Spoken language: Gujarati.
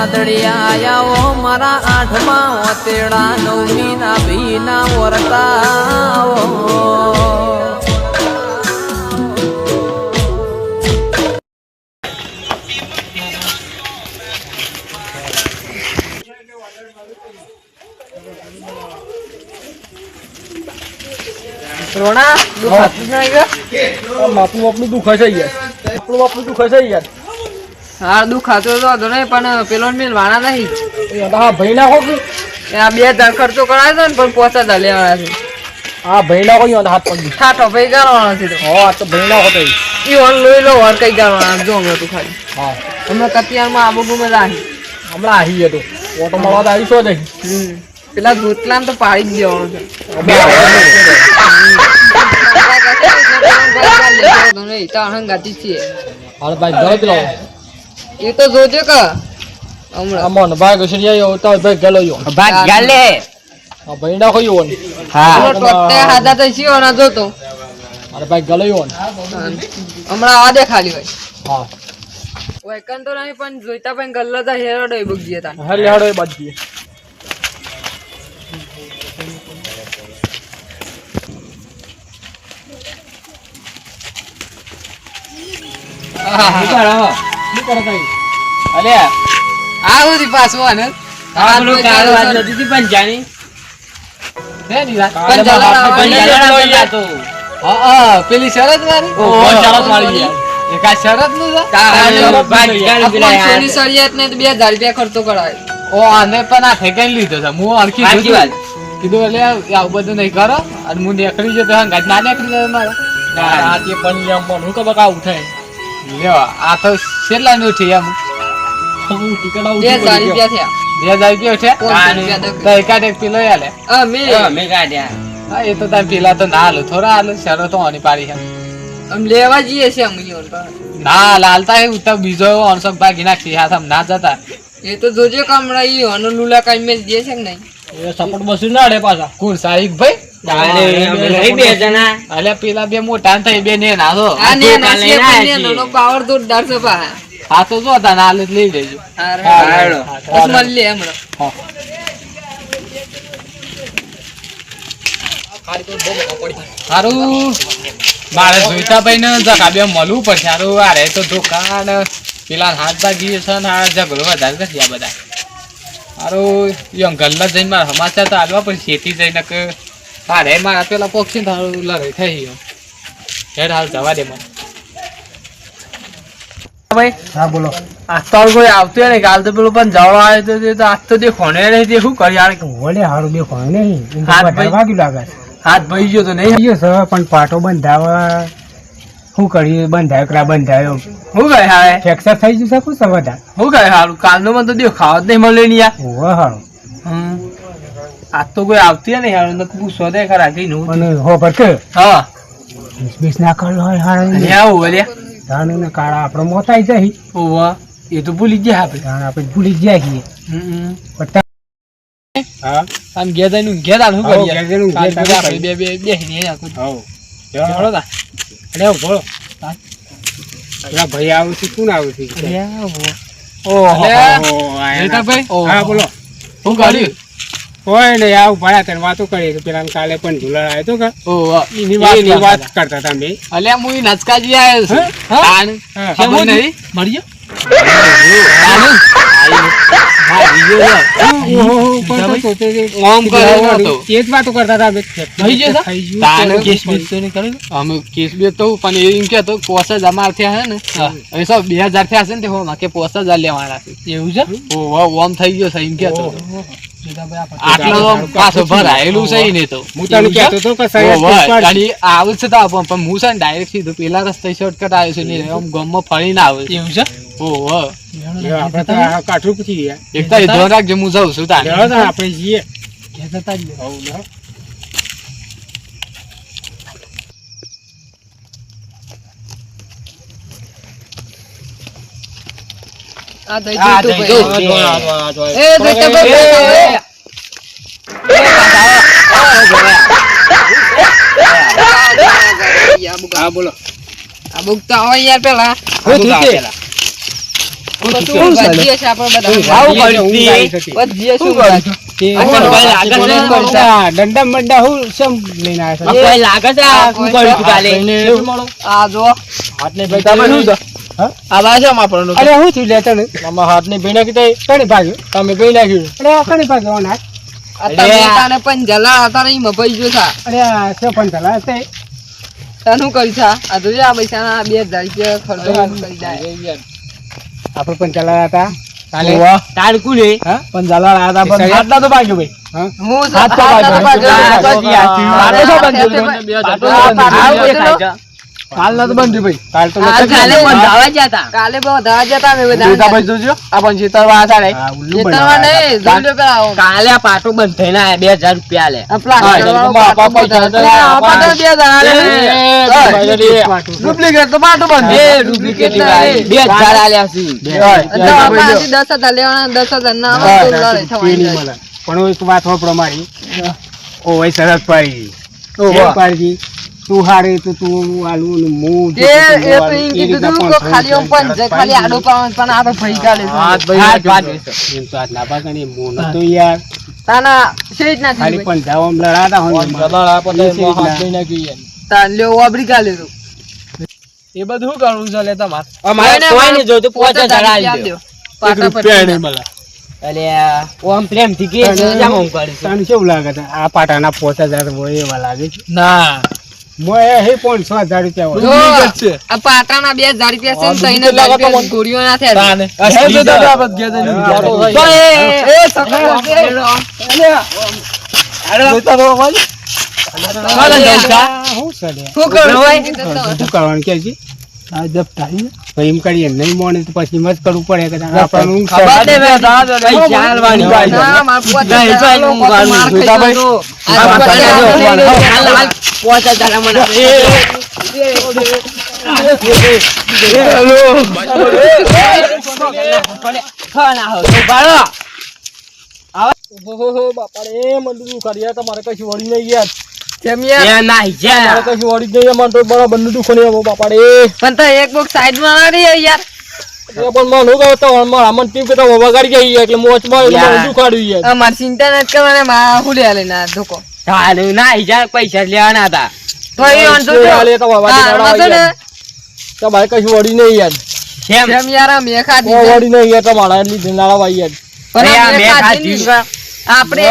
વાદળિયા મારા આઠમા ઓતેડા નવમી ના ભીના વરતા ઓ. રોણા દુખાતું નહીં ગયો માપનું માપનું દુખાશે છે યાર આપણું માપનું દુખાશે છે યાર હા દુખાતો તો વાંધો નહીં પણ પેલો મેલ વાણા નહીં હા ભાઈ ના હોક આ બે હજાર ખર્ચો કરાયો છે ને પણ પોતા હજાર લેવાના છે હા ભાઈ ના કોઈ હાથ પગ ઠાઠો ભાઈ ગાળવાનો છે તો હા તો ભાઈ ના હોતો ઈ ઓન લઈ લો વર કઈ ગાળવાના જો હમણાં તું ખાલી હા હમણાં કતિયારમાં આબુ ગુમે રાખી હમણાં આવી ગયો તો ઓટો મળવા તો આવીશો હમ પેલા ભૂતલાને તો પાડી જ દેવાનો છે હાલ ભાઈ ઘરે જ રહો એ તો જોજે કા. હમણાં. આમાં ભાઈ ઘસરી આવ્યો તો ભાઈ ગેલો યો. ભાગ ગાલે. આ ભઈડા કોઈ યોન પેલો ટોટે હાદા તો શિયો ના જોતો. અરે ભાઈ ગેલો યોન હમણાં આ દે ખાલી હોય. હા. વેકન તો નહીં પણ જોઈતા પણ ગલ્લો તો હેરડો એ બગીએ તા હા લેહાડો એ બાદ જઈએ શું કરો ભાઈ અલે પાછું આને? હા પેલી શરત મારી ઓ, શરત મારી. શરતનું. પાંચસોની ને બે હજાર રૂપિયા ખર્ચો કરાય. ઓ આને પણ આ ઠેકાઈ લીધો છે. હું વાત. કીધું એટલે આવું બધું નહીં કરો. અને હું નીકળી જતો ના નીકળી જતો મારે. આ તે પણ હું ખબર આવું થાય લ્યો આ તો છેલ્લા નું છે એમ. હું ટિકિટ આવું બે હજાર રૂપિયા થયા. બે હજાર રૂપિયા છે? તો એકાદ એક કિલો આલે. હા એ તો તમે પેલા તો ના હાલો થોડા હાલો તો આની પાડી છે. આમ લેવા જઈએ છે અમે ના લાલતા એ ઉત્તર બીજો એવો ભાગી નાખી આમ ના જતા. એ તો જોજો કે હમણાં ઈ હનો લુલા કાઈ મેલ દે છે કે નહીં? એ સપોર્ટ બસી ના અડે પાછા. કોણ સાહિક ભાઈ? અલ્યા પેલા બે મોટા ને થઈ બે ને નાનો પાવર તો ડાર પા હા તો જો તા ના લઈ લેજો. લે હમણાં. સારું મારે જોઈતા ભાઈ ને જગા બે મળવું પડશે. સારું અરે તો દુકાન પેલા હાથ ભાગી છે ને આ ઝઘડો વધારે નથી આ બધા. સારું યો ગલ્લા જઈને મારા સમાચાર તો હાલવા પડશે ખેતી જઈને કે અરે મારા પેલા પક્ષી થારું લડાઈ થઈ ગયો. હેડ હાલ જવા દે મને. ભાઈ હા બોલો. આજ તો કોઈ આવતું નહીં કાલ તો પેલું પણ જવા આવ્યો તો તો આજ તો તે ખોણે નહીં તે શું કરી યાર ઓલે હારું બે કોઈ નહીં. હાથ ભાઈ. લાગે હાથ ભાઈ ગયો તો નહીં. ગયો સર પણ પાટો બંધાવા શું કરીએ બંધાયો કરા બંધાયો? શું કહે હારે ફ્રેક્ચર થઈ શું છે બધા? શું કહે હારું? કાલનું મને તો દેખાવ ખાવા જ નહીં મળે નહીં યાર. ઓવે હારું. હમ. આજ તો કોઈ આવતી નહીં હારું નકર પૂછો દે ખરા કઈ નું અને હો પર કે હા. બીસ બીસ ના કર લો હાલ અને આવો અલ્યા ધાન ને કાળા આપણો મોતાઈ જાય. ઓવા એ તો ભૂલી ગયા આપણે. ધાણ આપણે ભૂલી ગયા છીએ. હમ. હા. આમ ગેદા નું ગેદા ને શું કરીએ? આપણે બે બે ને હવ ચલો તા. અરે ભોળો પેલા ભાઈ આવું છે કોણ આવું છે? ઓહો. ભાઈ આ? હા બોલો. શું કર્યું? કોઈ નહીં આવું ભણ્યા તને વાતો કરી પેલા કાલે પણ ઝુલર આવ્યો તો કે ઓહો. એની વાત કરતા હતા બે અલ્યા, હું ઈ નચકાજી આયો છું. હા? નહીં? તો તે- તે- ગયો ઓમ થઈ ગયો એમ કહેતો. આટલો પાછો ભરાયેલું છે ને તો. હું તને કહેતો હતો કે સાહેબ ઓહો, પુષ્પા- તારી આવું છે તો પણ હું છે ને ડાયરેક્ટ સીધું પેલા રસ્તે શોર્ટકટ આવ્યો છે ને આમ ગામમાં ફરીને આવે છે. એવું છે? ઓહો આપણે તો કાઠું પૂછી ગયા. એક તો ધ્યાન રાખજો હું જાઉં છું તારે. આપણે જઈએ. જતા જ. આ દઈ. એ દઈ બોલો આ બુક હોય યાર પેલા. હું આ ભાઈ? આ? આ ભાઈ આ? આ? આ તમે કઈ નાખ્યું. આ ના આ તાને પણ જલા હતા ને એમાં ભાઈ જો થા. અરે આ છે પણ ચલા તે તાને આ જોજે આ પૈસાના બે હજાર રૂપિયા ખર્ચો કરી જાય. આપણે પણ ચલાવ્યા હતા કાલે હા પણ ચલા હતા પણ હાથના તો ભાગ્યો ભાઈ હું હાથ તો ભાગ્યો. હાથ હાથ તો ભાગ્યો. હાથ તો હાથ આ કાલ ના તો બંધ ભાઈ. કાલ તો આ કાલે બંધ. બંધાવા ગયા તા. કાલે બંધાવા જતા અમે બધા. હા, ઉલ્લુ ખેતરમાં બનાવ્યા નહીં, જોડે કરાવો. કાલે આ પાટો બંધ થઈને આયા 2000 રૂપિયા લે. આ પ્લાસ્ટર વાળો પાટો બંધાવો. આ પાટો બે આલે. ડુપ્લિકેટ તો પાટો બંધ. એ ડુપ્લિકેટ ના એ. બે હજાર આલ્યા છે. તો આપણે આથી દસ હજાર લેવાના, 10000 ના આવે તો થવાની પણ એક વાત વાપરો મારી. ઓ ભાઈ સરસ પાડી. ઓ પાડી? તું હારે તો તું આલું ને એ એ તો એમ કીધું હતું કે ખાલી ઓમ પણ જે ખાલી આડો પાવન પણ આ તો ભઈ છે. હાથ ભઈ હાથ હાથ એમ તો હાથ ના પાકણી હું. તો યાર. તાના સેજ ના ખાલી પણ જાવ આમ લડાતા હોય ને મારે. તાન લ્યો ઓબરી કાઢે તો. એ બધું કરવું છે લે તમાર. અમારે કોઈ ને પાંચ પોતે આલ દો. પાટા પર અલ્યા ઓમ પ્રેમથી કે છે, જામ ઓમ કરી. તને કેવું લાગે આ પાટાના પોતા હજાર હોય એવા લાગે છે? ના. મોય પાંચસો હજાર રૂપિયા હોય જો, ડુપ્લિકેટ છે. આ પાટાના બે હજાર રૂપિયા છે ને. ગોળીઓ થયા. શું કરવાનું કે છે. આ જપ થાય એમ કરીએ નહીં મોને તો પછી મત કરવું પડે કે આપણને ખબર દે ગયો બાપા રે, તમારે કશું વળી નહીં યાર. જા. કશું તો બરાબરનું બાપા પણ તો એક ના રહી યાર. પણ મને શું કહે તો મારા મને ટીમ કરતા વગાડી જાય એટલે મોચ મારે એટલે મને યાર. દુખાડ્યું ચિંતા નથી કરવાની મારા હું લે લઈને આ ધોકો જા, પૈસા લેવાના હતા. તો એ હાલે તો ને. કશું વળી નહીં યાર. કેમ? યાર મેં ખાધી કોઈ વળી નહીં યાર તમારા લીધે નાળા યાર. પણ અરે મેં મેં ખાધી ખાધી નહીં. આપણે